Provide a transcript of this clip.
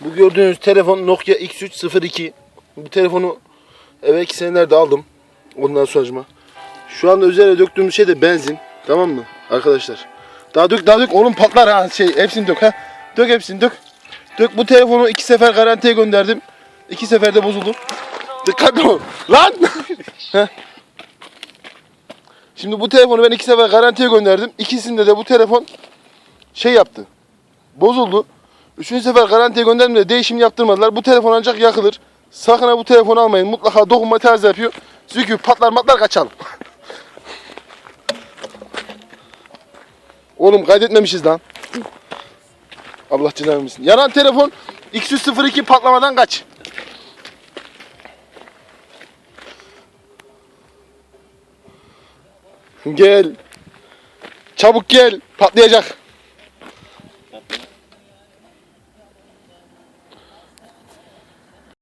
Bu gördüğünüz telefon Nokia X302. Bu telefonu eve iki senelerde aldım. Ondan sonra. Şu anda üzerine döktüğümüz şey de benzin. Tamam mı arkadaşlar? Daha dök daha dök oğlum patlar ha şey hepsini dök ha. Dök hepsini dök. Dök bu telefonu iki sefer garantiye gönderdim. İki seferde bozuldu. Dikkatli ol. Lan! Şimdi bu telefonu ben iki sefer garantiye gönderdim. İkisinde de bu telefon şey yaptı. Bozuldu. Üçüncü sefer garantiye gönderdim de değişim yaptırmadılar. Bu telefon ancak yakılır. Sakın ha bu telefonu almayın. Mutlaka dokunma tarzı yapıyor. Çünkü patlar matlar kaçalım. Oğlum kaydetmemişiz lan. Allah cezanı versin. Yanan telefon X302 patlamadan kaç. Gel. Çabuk gel. Patlayacak.